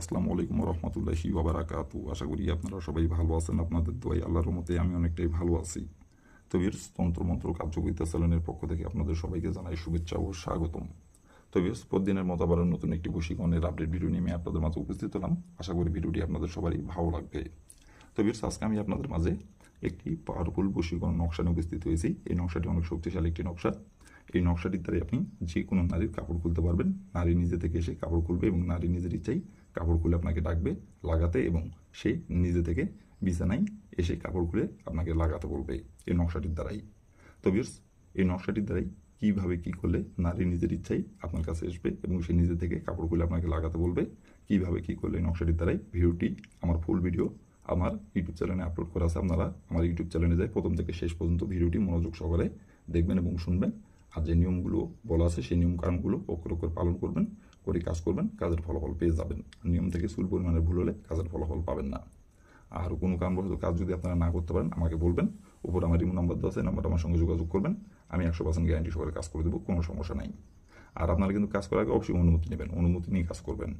আসসালামু আলাইকুম রহমতুল্লাহি ওবারাকাতু আশা করি আপনারা সবাই ভালো আছেন, আপনাদের দোয়াই আল্লাহর রহমতে আমি অনেকটাই ভালো আছি। তো ভিউয়ার্স তন্ত্রমন্ত্র কার্যকরিতা চ্যানেলের পক্ষ থেকে আপনাদের সবাইকে জানাই শুভেচ্ছা ও স্বাগতম। তো ভিউয়ার্স প্রতিদিনের মতো আবার নতুন একটি বশীকরণের আপডেট ভিডিও নিয়ে আমি আপনাদের মাঝে উপস্থিত হলাম। আশা করি ভিডিওটি আপনাদের সবারই ভালো লাগবে। তো আজকে আমি আপনাদের মাঝে একটি পাওয়ারফুল বশীকরণ নকশা নিয়ে উপস্থিত হয়েছি। এই নকশাটি অনেক শক্তিশালী একটি নকশা। এই নকশাটির দ্বারাই আপনি যে কোনো নারীর কাপড় খুলতে পারবেন। নারী নিজে থেকে এসে কাপড় খুলবে এবং নারী নিজের ইচ্ছাই কাপড় খুলে আপনাকে ডাকবে, লাগাতে এবং সে নিজে থেকে বিছানায় এসে কাপড় খুলে আপনাকে লাগাতে বলবে এই নকশাটির দ্বারাই। তো বিয়ার্স এই নকশাটির দ্বারাই কীভাবে কী করলে নারী নিজের ইচ্ছাই আপনার কাছে আসবে এবং সে নিজে থেকে কাপড় খুলে আপনাকে লাগাতে বলবে, কীভাবে কী করলে এই নকশাটির দ্বারাই ভিডিওটি, আমার ফুল ভিডিও আমার ইউটিউব চ্যানেলে আপলোড করা আছে, আপনারা আমার ইউটিউব চ্যানেলে যাই প্রথম থেকে শেষ পর্যন্ত ভিডিওটি মনোযোগ সহকারে দেখবেন এবং শুনবেন। আর যে নিয়মগুলো বলা আছে, সেই নিয়ম কারণগুলো অক্ষর অক্ষর পালন করবেন, করে কাজ করবেন, কাজের ফলাফল পেয়ে যাবেন। নিয়ম থেকে চুল পরিমাণে ভুল হলে কাজের ফলাফল পাবেন না। আর কোনো কারণবশত কাজ যদি আপনারা না করতে পারেন, আমাকে বলবেন। উপর আমার রিমো নাম্বার দেওয়া আছে নাম্বারটা আমার সঙ্গে যোগাযোগ করবেন। আমি একশো পার্সেন্ট গ্যারান্টি সহকারে কাজ করে দেবো, কোনো সমস্যা নাই। আর আপনারা কিন্তু কাজ করার আগে অবশ্যই অনুমতি নেবেন, অনুমতি নিয়ে কাজ করবেন।